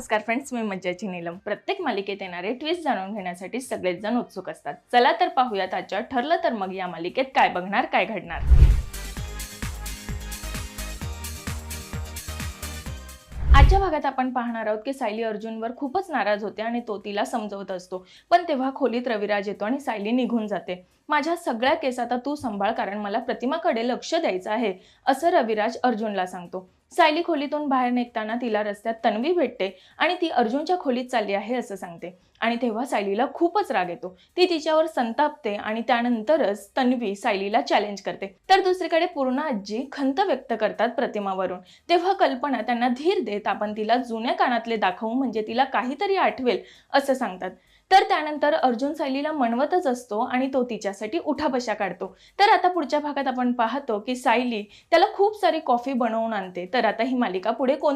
नमस्कार फ्रेंड्स मी मज्जाची नीलम. प्रत्येक मालिकेत येणारे ट्विस्ट जाणून घेण्यासाठी सगळेच जण उत्सुक असतात. चला तर पाहूयात आजच्या ठरलं तर मग या मालिकेत काय बघणार काय घडणार? आजच्या भागात आपण पाहणार आहोत की सायली अर्जुनवर खूपच नाराज होते आणि तो तिला समजवत असतो. पण तेव्हा खोलीत रविराज येतो आणि सायली निघून जाते. माझ्या सगळ्या केस आता तू सांभाळ कारण मला प्रतिमाकडे लक्ष द्यायचं आहे असं रविराज अर्जुनला सांगतो. सायली खोलीतून बाहेर निघताना तिला रस्त्यात तन्वी भेटते आणि ती अर्जुनच्या खोलीत चालली आहे असं सांगते. आणि तेव्हा सायलीला खूपच राग येतो. ती तिच्यावर संतापते आणि त्यानंतरच तन्वी सायलीला चॅलेंज करते. तर दुसरीकडे पूर्ण आजी खंत व्यक्त करतात प्रतिमावरून. तेव्हा कल्पना त्यांना धीर देत आपण तिला जुन्या कानातले दाखवू म्हणजे तिला काहीतरी आठवेल असं सांगतात. तर त्यानंतर अर्जुन सायलीला म्हणवतच असतो आणि तो तिच्यासाठी उठाबशा काढतो. तर आता पुढच्या भागात आपण पाहतो की सायली त्याला खूप सारी कॉफी बनवून आणते. तर आता ही मालिका पुढे कोण